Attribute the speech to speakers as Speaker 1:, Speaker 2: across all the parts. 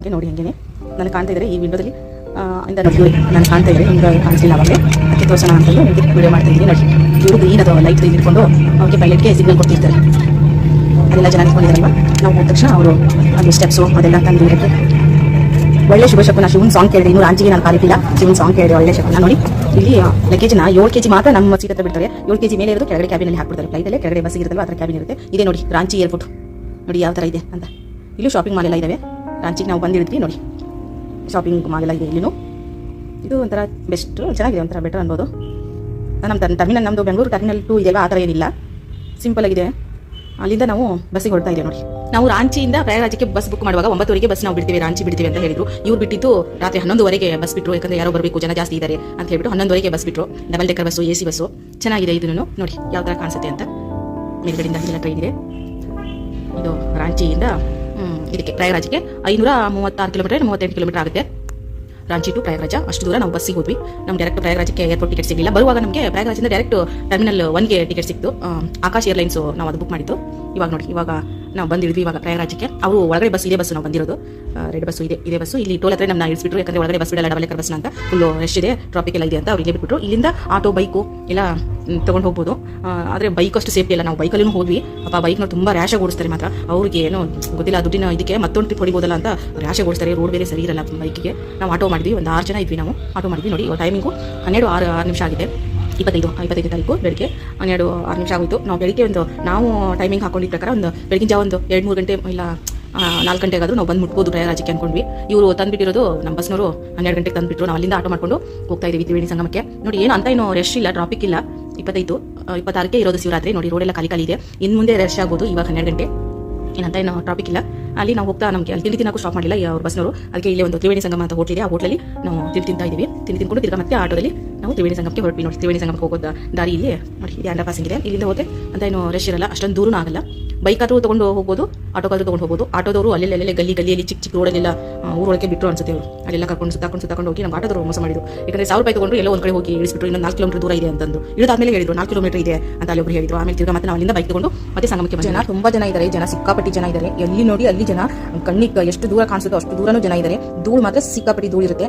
Speaker 1: ನೋಡಿ ಹಂಗೇನೆ. ನನಗೆ ಕಾಣ್ತಾ ಇದ್ದಾರೆ ಈ ವಿಂಡೋದಲ್ಲಿ ಇಂದ ನೋಡಿ ನಾನು ಕಾಣ್ತಾ ಇದ್ದಾರೆ ನಿಮ್ಗೆ ಕಾಣಿಸಿಲ್ಲ ಅವಾಗಲೇ ಅದಕ್ಕೆ ತೋರಿಸೋಣ ಅಂತಂದು ನಿಮಗೆ ವಿಡಿಯೋ ಮಾಡ್ತಾ ಇದ್ದೀನಿ. ನೋಡಿ, ಇವರು ಗ್ರೀನ್ ಅಥವಾ ಲೈಟ್ ಇಟ್ಕೊಂಡು ಅವ್ರಿಗೆ ಪೈಲಟ್ಗೆ ಸಿಗ್ನಲ್ ಕೊಡ್ತಿರ್ತಾರೆ. ಅದೆಲ್ಲ ಜನ ನಿಂತ್ಕೊಂಡಿದ್ದಾರಲ್ವ? ನಾವು ಹೋದ ತಕ್ಷಣ ಅವರು ಅದು ಸ್ಟೆಪ್ಸು ಅದೆಲ್ಲ ತಂದು ಇಡಕ್ಕೆ. ಒಳ್ಳೆ ಶುಭ ಶಕುನ, ಶಿವನ್ ಸಾಂಗ್ ಕೇಳಿದೆ. ಇನ್ನು ರಾಂಚಿಗೆ ನಾನು ಕಾಲಿಟ್ಟಿಲ್ಲ. ಶಿವನ್ ಸಾಂಗ್ ಕೇಳಿದೆ ಒಳ್ಳೆ ಶಕುನ. ನೋಡಿ, ಇಲ್ಲಿ ಲಗೇಜ್ನ ಏಳು ಕೆಜಿ ಮಾತ್ರ ನಮ್ಮ ಸೀಟ್ ಹತ್ರ ಬಿಡ್ತಾರೆ ಏಳು ಕೆಜಿ ಮೇಲೆ ಇರೋದು ಕೆಳಗಡೆ ಕ್ಯಾಬಿನಲ್ಲಿ ಹಾಕ್ಬಿಡ್ತಾರೆ. ಫ್ಲೈಟಲ್ಲೇ ಕೆಳಗಡೆ ಬಸ್ ಇರುತ್ತಲ್ಲ ಅದರ ಕ್ಯಾಬಿನ್ ಇರುತ್ತೆ. ಇದೆ ನೋಡಿ, ರಾಂಚಿ ಏರ್ಪೋರ್ಟ್ ನೋಡಿ, ಯಾವ ಥರ ಇದೆ ಅಂತ. ಇಲ್ಲೂ ಶಾಪಿಂಗ್ ಮಾಲ್ ಎಲ್ಲ ಇದಾವೆ ರಾಂಚಿಗೆ ನಾವು ಬಂದಿರ್ತೀವಿ ನೋಡಿ. ಶಾಪಿಂಗ್ ಮಾಲ್ ಇದೆ ಇಲ್ಲಿನೂ. ಇದು ಒಂಥರ ಬೆಸ್ಟ್ ಚೆನ್ನಾಗಿದೆ ಒಂಥರ ಬೆಟರ್ ಅನ್ಬೋದು. ನಮ್ಮ ಟರ್ಮಿನಲ್ ನಮ್ಮದು ಬೆಂಗಳೂರು ಟರ್ಮಿನಲ್ ಟು ಇದೆಯಲ್ಲ ಆ ಥರ ಏನಿಲ್ಲ. ಸಿಂಪಲ್ ಆಗಿದೆ. ಅಲ್ಲಿಂದ ನಾವು ಬಸ್ಸಿಗೆ ಹೊಡ್ತಾ ಇದ್ದೀವಿ ನೋಡಿ. ನಾವು ರಾಂಚಿಯಿಂದ ಪ್ರಯಾಗರಾಜಕ್ಕೆ ಬಸ್ ಬುಕ್ ಮಾಡುವಾಗ ಒಂಬತ್ತುವರೆಗೆ ಬಸ್ ನಾವು ಬಿಡ್ತೀವಿ, ರಾಂಚಿ ಬಿಡ್ತೀವಿ ಅಂತ ಹೇಳಿದ್ರು. ಇವ್ರು ಬಿಟ್ಟಿದ್ದು ರಾತ್ರಿ ಹನ್ನೊಂದುವರೆಗೆ ಬಸ್ ಬಿಟ್ಟರು ಯಾಕಂದರೆ ಯಾರೋ ಬರಬೇಕು, ಜನ ಜಾಸ್ತಿ ಇದ್ದಾರೆ ಅಂತ ಹೇಳ್ಬಿಟ್ಟು ಹನ್ನೊಂದುವರೆಗೆ ಬಸ್ ಬಿಟ್ಟರು double decker bus A C bus ಚೆನ್ನಾಗಿದೆ ಇದನ್ನು ನೋಡಿ ಯಾವ ಥರ ಕಾಣಿಸುತ್ತೆ ಅಂತ ಮೇಲ್ಗಡೆಯಿಂದ ಹಿಂದಿನ ಟ್ರೈನ್ ಇದೆ. ಇದು ರಾಂಚಿಯಿಂದ ಇದಕ್ಕೆ ಪ್ರಯಾಗರಾಜ್ಗೆ ಐನೂರ ಮೂವತ್ತಾರು ಕಿಲೋಮೀಟರ್, ಮೂವತ್ತೆಂಟು ಕಿಲೋಮೀಟರ್ ಆಗುತ್ತೆ. ರಾಂಚಿ ಟು ಪ್ರಯಾಗರಾಜ, ಅಷ್ಟು ದೂರ ನಾವು ಬಸ್ಸಿಗೆ ಹೋದ್ವಿ. ನಮ್ಮ ಡೈರೆಕ್ಟ್ ಪ್ರಯಾಗರಾಜಕ್ಕೆ ಏರ್ಪೋರ್ಟ್ ಟಿಕೆಟ್ ಸಿಗಲಿಲ್ಲ. ಬರುವಾಗ ನಮಗೆ ಪ್ರಯಾಗರಾಜಿಂದ ಡೈರೆಕ್ಟ್ ಟರ್ಮಿನಲ್ ಒನ್ಗೆ ಟಿಕೆಟ್ ಸಿಕ್ತು. ಆಕಾಶ್ ಏರ್ಲೈನ್ಸ್ ನಾವು ಅದು ಬುಕ್ ಮಾಡಿದ್ದು. ಇವಾಗ ನೋಡಿ, ಇವಾಗ ನಾವು ಬಂದಿದ್ವಿ ಇವಾಗ ಪ್ರಯಾಗರಾಜಕ್ಕೆ ಅವರು ಒಳಗಡೆ ಬಸ್ ಇದೆ ಬಸ್ ನಾವು ಬಂದಿರೋದು. ರೆಡ್ ಬಸ್ಸು ಇದೆ ಇದೆ ಬಸ್ಸು ಇಲ್ಲಿ ಟೋಲ್ ಹತ್ರ ನಮ್ಮ ಇಳಿಸ್ಬಿಟ್ರು. ಯಾಕಂದ್ರೆ ಒಳಗಡೆ ಬಸ್ ಬಿಡಲ್ಲ ಡಬಲ್ ಬಸ್ ಅಂತ. ಫುಲ್ ರಶ್ ಇದೆ ಟ್ರಾಫಿಕ್ ಎಲ್ಲ ಇದೆ ಅಂತ ಅವ್ರಿಗೆ ಬಿಟ್ಬಿಟ್ರು. ಇಲ್ಲಿಂದ ಆಟೋ ಬೈಕು ಎಲ್ಲ ತೊಗೊಂಡು ಹೋಗ್ಬೋದು. ಆದರೆ ಬೈಕ್ ಅಷ್ಟು ಸೇಫ್ಟಿ ಇಲ್ಲ ನಾವು ಬೈಕಲ್ಲೂ ಹೋದ್ವಿ. ಅಪ್ಪ ಬೈಕ್ನ ತುಂಬ ರ್ಯಾಶಾಗಿ ಓಡಿಸ್ತಾರೆ ಮಾತ್ರ. ಅವ್ರಿಗೆ ಏನೋ ಗೊತ್ತಿಲ್ಲ, ದುಡ್ಡಿನ ಇದಕ್ಕೆ ಮತ್ತೊಂದು ಟ್ರಿಪ್ ಹೊಡಿಬೋದಲ್ಲ ಅಂತ ರ್ಯಾಶಾಗಿ ಓಡಿಸ್ತಾರೆ. ರೋಡ್ ಬೇರೆ ಸರಿ ಇರಲ್ಲ ಬೈಕಿಗೆ ನಾವು ಆಟೋ ಮಾಡಿದ್ವಿ. ಒಂದು ಆರು ಜನ ಇದ್ವಿ ನಾವು. ಆಟೋ ಮಾಡಿದ್ವಿ ನೋಡಿ ಟೈಮಿಂಗು ಹನ್ನೆರಡು ಆರು ಆರು ನಿಮಿಷ ಆಗಿದೆ. ಇಪ್ಪತ್ತೈದು ಇಪ್ಪತ್ತೈದು ತಾರೀಕು ಬೆಳಿಗ್ಗೆ. ಹನ್ನೆರಡು, ಆರು ನಿಮಿಷ ಆಗೋಯ್ತು. ನಾವು ಬೆಳಿಗ್ಗೆ ಒಂದು, ನಾವು ಟೈಮಿಂಗ್ ಹಾಕೊಂಡಿದ್ದ ಪ್ರಕಾರ ಒಂದು ಬೆಳಗಿನ ಜಾವ ಒಂದು ಎರಡು, ಮೂರು ಗಂಟೆ ಇಲ್ಲ ನಾಲ್ಕು ಗಂಟೆಗಾದರೂ ನಾವು ಬಂದು ಮುಟ್ಬೋದು ಪ್ರಯಾರಾಜ್ಯಕ್ಕೆ ಅನ್ಕೊಂಡ್ವಿ. ಇವರು ತಂದುಬಿಟ್ಟಿರೋದು ನಮ್ಮ ಬಸ್ನವರು ಹನ್ನೆರಡು ಗಂಟೆಗೆ ತಂದ್ಬಿಟ್ರು. ನಾವು ಅಲ್ಲಿಂದ ಆಟೋ ಮಾಡ್ಕೊಂಡು ಹೋಗ್ತಾ ಇದ್ದೀವಿ ತ್ರಿವೇಣಿ ಸಂಗಮಕ್ಕೆ. ನೋಡಿ, ಏನು ಅಂತ ಏನು ರಶ್ ಇಲ್ಲ ಟ್ರಾಫಿಕ್ ಇಲ್ಲ. ಇಪ್ಪತ್ತೈದು ಇಪ್ಪತ್ತಾರಕ್ಕೆ ಇರೋದು ಶಿವರಾತ್ರಿ. ನೋಡಿ ರೋಡೆಲ್ಲ ಖಾಲಿ ಖಾಲಿ ಇದೆ. ಇನ್ನು ಮುಂದೆ ರಶ್ ಆಗ್ಬೋದು ಇವಾಗ ಹನ್ನೆರಡು ಗಂಟೆ. ಏನಂತ ಏನು ಟ್ರಾಫಿಕ್ ಇಲ್ಲ. ಅಲ್ಲಿ ನಾವು ಹೋಗ್ತಾ ನಮಗೆ, ಅಲ್ಲಿ ತಿಂಡಿ ತಿನ್ನಕ್ಕೂ ಸ್ಟಾಪ್ ಮಾಡಿಲ್ಲ ಅವ್ರ ಬಸ್ನವರು ಅದಕ್ಕೆ ಇಲ್ಲಿ ಒಂದು ತ್ರಿವೇಣಿ ಸಂಗಮ ಅಂತ ಹೋಟ್ಲಿದೆ. ಆ ಹೋಟ್ಲಲ್ಲಿ ನಾವು ತಿಂಡಿ ತಿಂತಾ ಇದೀವಿ ತಿಂಡಿ ತಿನ್ಕೊಂಡು ತಿರ್ಗಾ ಮತ್ತೆ ಆಟೋದಲ್ಲಿ ನಾವು ತ್ರಿವೇಣಿ ಸಂಗಮಕ್ಕೆ ಹೊರಟ್ವಿ. ನೋಡಿ, ತ್ರಿವೇಣಿ ಸಂಗಮಕ್ಕೆ ಹೋಗೋದ ದಾರಿ ಇಲ್ಲಿ. ನೋಡಿ ಇಲ್ಲಿ ಅಂಡರ್ ಪಾಸಿಂಗ್ ಇದೆ. ಇಲ್ಲಿಂದ ಹೋದೆ ಅಂತ ಏನು ರಶ್ ಇರಲ್ಲ. ಅಷ್ಟೊಂದು ದೂರನೂ ಆಗಲ್ಲ. ಬೈಕ್ ಆದ್ರೂ ತೊಗೊಂಡು ಹೋಗ್ಬೋದು, ಆಟೋಕಾದ್ರೂ ತೊಗೊಂಡು ಹೋಗ್ಬೋದು. ಆಟೋದವರು ಅಲ್ಲೆಲ್ಲ ಗಲ್ಲಿ, ಗಲ್ಲಿಯಲ್ಲಿ ಚಿಕ್ಕ ಚಿಕ್ಕ ರೋಡಲ್ಲೆಲ್ಲ ಊರೊಳಗೆ ಬಿಟ್ಟರು ಅನ್ಸುತ್ತೆ ಅವರು ಅಲ್ಲೆಲ್ಲ ಕರ್ಕೊಂಡು ಸುತ್ತಾಕೊಂಡು ಸುತ್ತಾಕೊಂಡು ಹೋಗಿ ನಮ್ಮ ಆಟೋದವರು ಮೋಸ ಮಾಡಿದ್ರು. ಯಾಕಂದ್ರೆ ಸಾವಿರ ರೂಪಾಯಿ ತೊಗೊಂಡು ಎಲ್ಲೋ ಒಂದು ಕಡೆ ಹೋಗಿ ಇಳಿಸ್ಬಿಟ್ರು, ಇನ್ನೊಂದು ನಾಲ್ಕು ಕಿಲೋಮೀಟರ್ ದೂರ ಇದೆ ಅಂತಂದು. ಇಳಿದಾದ್ಮೇಲೆ ಹೇಳಿದ್ರು, ನಾಲ್ಕು ಕಿಲೋಮೀಟರ್ ಇದೆ ಅಂತ ಅಲ್ಲಿ ಒಬ್ರು ಹೇಳಿದ್ರು. ಆಮೇಲೆ ತಿರ್ಗಾ ಮತ್ತೆ ನಾವು ಅಲ್ಲಿಂದ ಬೈಕ್ ತಗೊಂಡು ಮತ್ತೆ ಸಂಗಮಕ್ಕೆ. ಜನ ತುಂಬಾ ಜನ ಇದ್ದಾರೆ ಜನ ಸಿಕ್ಕಾಪಟ್ಟಿ ಜನ ಇದ್ದಾರೆ ಎಲ್ಲಿ ನೋಡಿ ಅಲ್ಲಿ ಜನ ಕಣ್ಣಿಗೆ ಎಷ್ಟು ದೂರ ಕಾಣಿಸುತ್ತೋ ಅಷ್ಟು ದೂರನೂ ಜನ ಇದ್ದಾರೆ ಧೂಳು ಮಾತ್ರ ಸಿಕ್ಕಾಪಟ್ಟಿ ಧೂಳು ಇರುತ್ತೆ.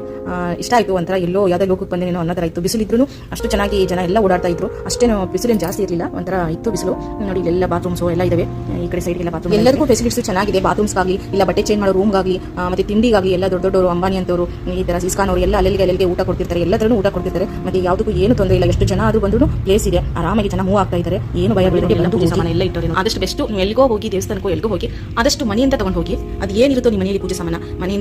Speaker 1: ಇಷ್ಟ ಆಯ್ತು ಒಂಥರ ಎಲ್ಲೋ ಯಾವುದೇ ಲೋಕಕ್ಕೆ ಬಂದೇನೋ ಅನ್ನೋ ಥರ ಇತ್ತು. ಬಿಸಿಲಿದ್ರು ಅಷ್ಟು ಚೆನ್ನಾಗಿ ಜನ ಎಲ್ಲ ಓಡಾಡ್ತಾ ಇದ್ರು. ಅಷ್ಟೇನು ಬಿಸಿಲೇನು ಜಾಸ್ತಿ ಇರಲಿಲ್ಲ, ಒಂಥರ ಇತ್ತು ಬಿಸಿಲು. ನೋಡಿ ಇಲ್ಲೆಲ್ಲ ಬಾತ್ರೂಮ್ಸು ಎಲ್ಲ ಇದಾವೆ. ಈ ಕಡೆ ಸೈಡ್ ಎಲ್ಲ ಬಾತ್ರೂಮ್ ಎಲ್ಲರಿಗೂ ಫೆಸಿಲಿಟೀಸ್ ಚೆನ್ನಾಗಿದೆ. ಬಾತ್ರೂಮ್ಸ್ಗಾಗಲಿ ಇಲ್ಲ ಬಟ್ಟೆ ಚೇಂಜ್ ಮಾಡೋ ರೂಮ್ಗಾಗಲಿ ಮತ್ತೆ ತಿಂಡಿಗಾಗಲಿ ಎಲ್ಲ ದೊಡ್ಡ ದೊಡ್ಡವರು ಅಂಬಾನಿ ಅಂತವರು ಈ ತರ ಸಿಸ್ಕಾನ್ ಅವರು ಎಲ್ಲ ಅಲ್ಲಿಗೆ ಅಲ್ಲಿಗೆ ಊಟ ಕೊಡ್ತಿರ್ತಾರೆ. ಎಲ್ಲದರಲ್ಲೂ ಊಟ ಕೊಡ್ತಿರ್ತಾರೆ. ಮತ್ತೆ ಯಾವುದಕ್ಕೂ ಏನು ತೊಂದರೆ ಇಲ್ಲ. ಎಷ್ಟು ಜನ ಆದ್ರೂ ಬಂದ್ರು ಪ್ಲೇಸ್ ಇದೆ. ಆರಾಮಾಗಿ ಜನ ಮೂವ್ ಆಗ್ತಾ ಇದ್ದಾರೆ. ಏನು ಭಯ ಬೀಳದೆ ಬಂದು ಪೂಜೆ ಸಾಮಾನು ಎಲ್ಲ ಆದಷ್ಟು ಬೆಸ್ಟ್ ನೀವು ಎಲ್ಲಿಗೋ ಹೋಗಿ ದೇವಸ್ಥಾನಕ್ಕೋ ಎಲ್ಲಿಗೋ ಹೋಗಿ ಆದಷ್ಟು ಮನೆಯಿಂದ ತಗೊಂಡು ಹೋಗಿ. ಅದು ಏನಿರುತ್ತೋ ನಿಮ್ಮ ಮನೆಯಲ್ಲಿ ಪೂಜೆ ಸಮಾನ. ಮನೆಯಿಂದ